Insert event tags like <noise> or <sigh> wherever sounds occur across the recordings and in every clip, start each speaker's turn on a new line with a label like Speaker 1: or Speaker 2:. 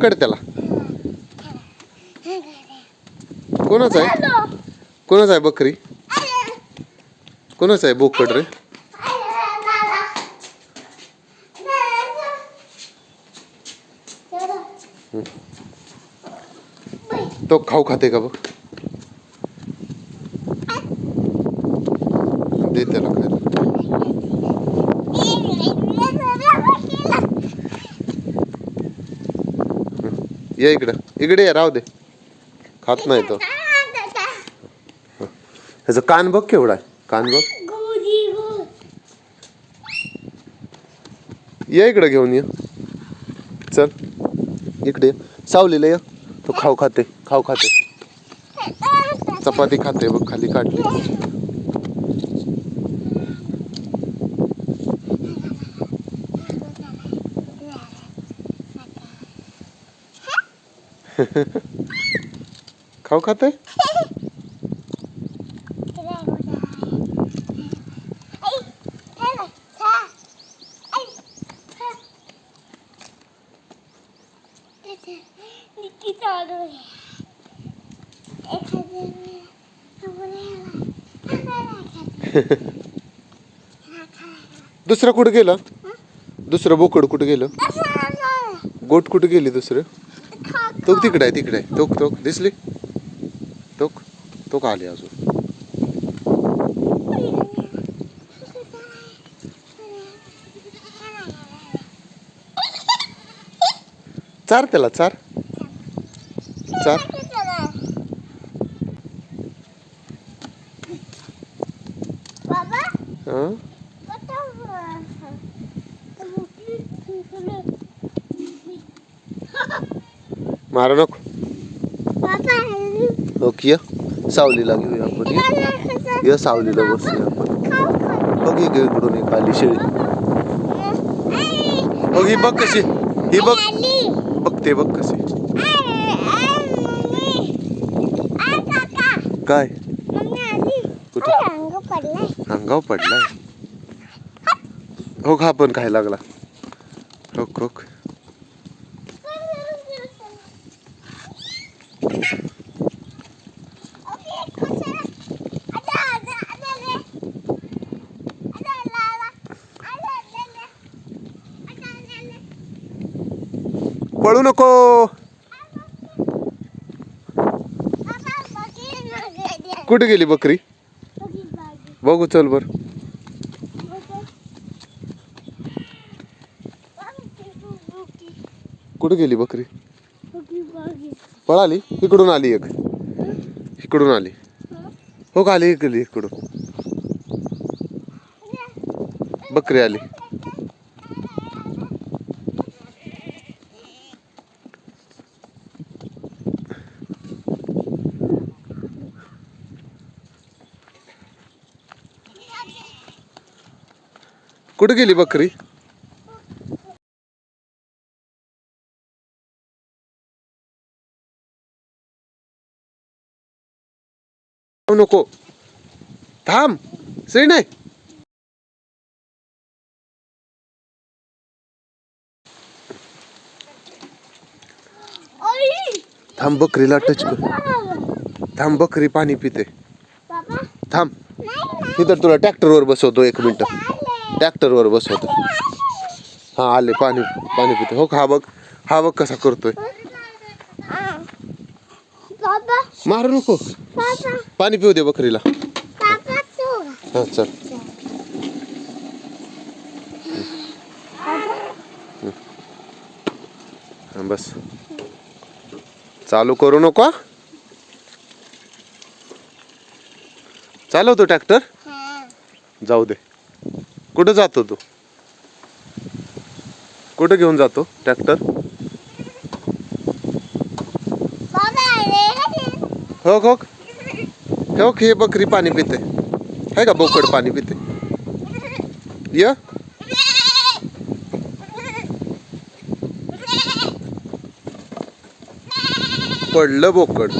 Speaker 1: पकड त्याला. कोणाच आहे? कोणाच आहे बकरी? कोणाच आहे बोकड रे? तो खाऊ खाते का बघ दे त्याला खायला ये इकडं. इकडे ये राहू दे. खात नाही तो. ह्याचं कान बघ केवढा आहे. कान बघ. ये इकडं घेऊन ये. चल. इकडे सावलीला ये. तो खाऊ खाते. खाऊ खाते. चपाती खाते बघ खाली काढली. <laughs> खाऊ खाते? <laughs> दुसरं कुठं गेलं? दुसरं बोकड कुठं गेलं? गोट कुठं गेली दुसरं? तो तिकडे आहे तिकडे आहे. तोक तोक दिसली? तोक तोक आली अजून. चार त्याला चार. चार.
Speaker 2: बाबा.
Speaker 1: हं? मारा नको. ओके सावलीला घेऊया आपण ये. सावलीला बसूया आपण. बघ ही घे इकडून एक आली शेळी. बघ ही बघ कशी. ही बघ. बघते बघ कशी. काय? कुठे? अंगाव पडलाय. हो हा पण काय लागला. हो हो पळू नको. कुठे गेली बकरी? बघू चल बर. कुठे गेली बकरी? पळाली? इकडून आली एक. इकडून आली. हो का आली गेली इकडून. बकरी आली. कुठे गेली बकरी? नको. थांब. सई नाही. थांब बकरीला टच कर. थांब बकरी पाणी पिते. थांब. इथं तुला ट्रॅक्टरवर बसवतो एक मिनिट. ट्रॅक्टरवर बसवतो. हा आले पाणी पाणी पिते. हो हा बघ. हा बघ कसा करतोय. मारू नको. पाणी पिऊ दे बकरीला. हा चल. हा, बस. चालू करू नको? चालवतो ट्रॅक्टर. जाऊ दे. कुठं जातो तू? कुठं घेऊन जातो? ट्रॅक्टर? हो हो. हो हे बकरी पाणी पिते. आहे का बोकड पाणी पिते? य. पडलं बोकड.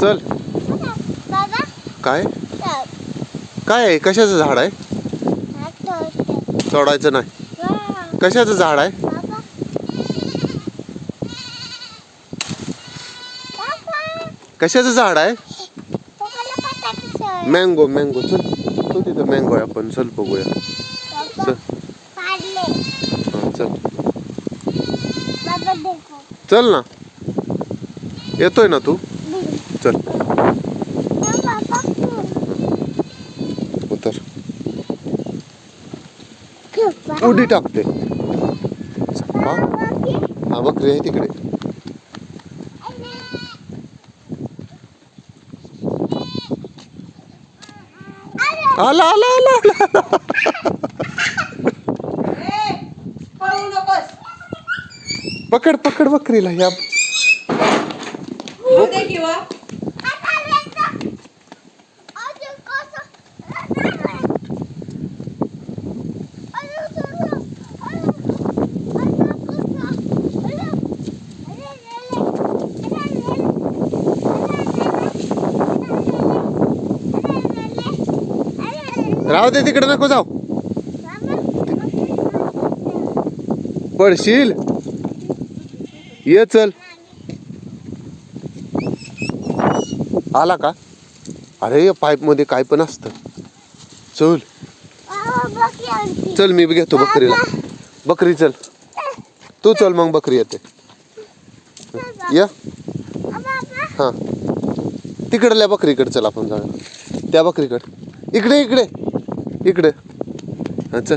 Speaker 1: चल. काय? काय आहे? कशाचं झाड आहे? तोडायचं नाही. कशाचं झाड आहे? कशाचं झाड आहे? Mango mango. चल तो तिथं मँगो आहे आपण. चल बघूया. चल. हा, चल. चल ना. येतोय ना तू? चल. उडी टाकते. हा बकरी आहे तिकडे. आला आला आला आला पकड पकड बकरीला या. राहू दे तिकडे नको जाऊ. पडशील? ये चल. आला का? अरे पाईपमध्ये काय पण असतं. चल. चल मी बी घेतो बकरीला. बकरी चल. तू चल मग बकरी येते. या. हा. तिकडल्या बकरीकडे चल आपण जाऊया. त्या बकरीकडे. इकडे इकडे. इकडे. हा चल.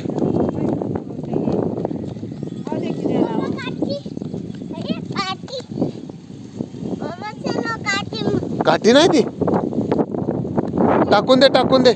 Speaker 1: काठी. नाही ती? टाकून दे टाकून दे.